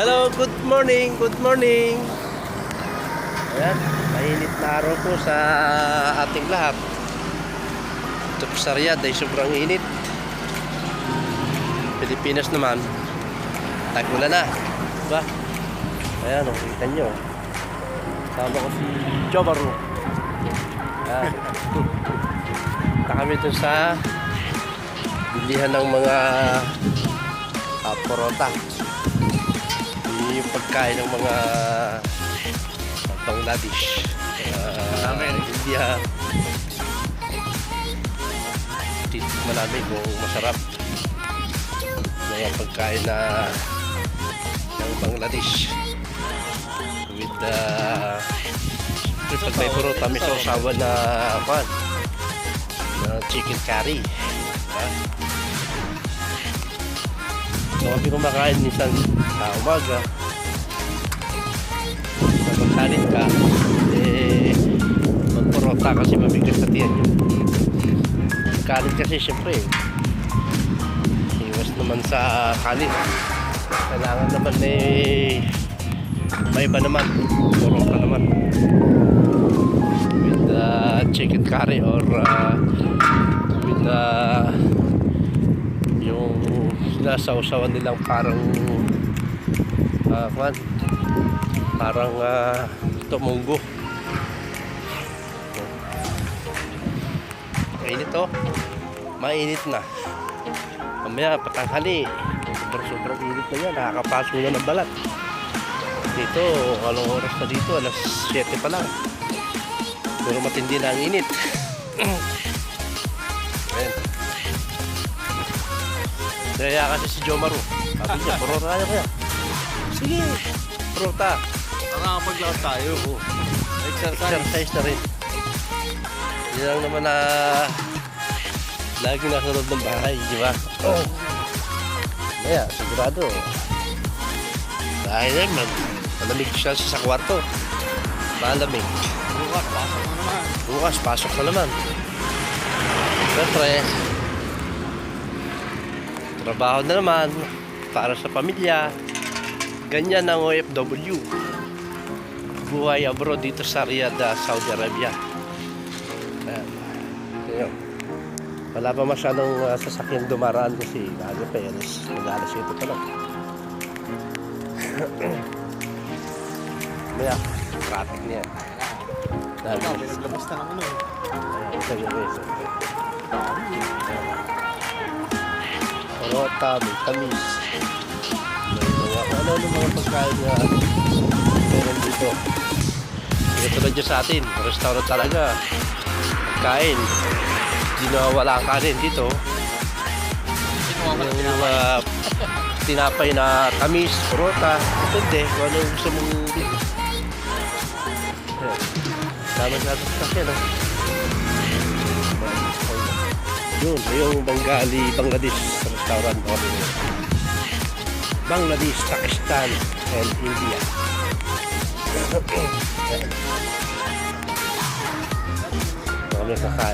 Hello, good morning, good morning. Ayan, mainit na araw po sa ating lahat. Ito po sa Riyadh ay sobrang init. Pilipinas naman, tag-ulan na. Diba? Ayan, oh, kita nyo. Kasama ko si Jobaru. Ayan. Punta kami dun sa bilihan ng mga uh, porota. Yun yung pagkain ng mga uh, Bangladesh. Uh, India. Titikman namin kung masarap. Mga pagkain na ng Bangladesh. With the uh, pag may porota, may sausawan na kwan na chicken curry. Diba? So kami kumakain minsan sa umaga. Sa magkalit ka, eh, magporota kasi mabigas sa tiyan yun. Kasi syempre, iwas naman sa kalit. Kailangan naman eh, may iba naman, porota naman. With uh, chicken curry or uh, with uh, yung sinasawsawan nilang parang uh, kwan, parang uh, tumunggo mainit to mainit na. Mamaya patanghali. Sobrang sobrang init na yan. Nakakapaso na ng balat. Dito anong oras na dito. Alas 7 pa lang. Pero matindi na ang init. Ayan. Kaya kasi si Jomaru sabi niya purota kaya kaya. Sige purota Nakakapaglakad tayo. Oh. Exercise. exercise na rin hindi lang naman na lagi nasa loob ng bahay di ba oh. Maya, sigurado dahil yan man malamig siya sa kwarto malamig Bukas, pasok mo naman. bukas pasok na naman siyempre trabaho na naman para sa pamilya ganyan ang OFW buhay abroad dito sa Riyadh, Saudi Arabia Ayan. Ayan. wala pa masyadong uh, sasakyan dumaraan kasi ano pa alas mag-alas ito pa lang traffic niya dahil Ikaw, pinaglabas na ng ano. Ayan, isa yung reason. Porota, may tamis. May mga ano pagkain na meron dito. Hindi tulad dyan sa atin, restaurant talaga. Pagkain. Hindi na wala ang kanin dito. Yung mga tinapay na tamis, porota, depende kung ano gusto mong. Ayan. Tama sa ating sasakyan, no? Yun, yung Bengali, Bangladesh restaurant Bangladesh, Pakistan, and India. เราเรียกตะไคร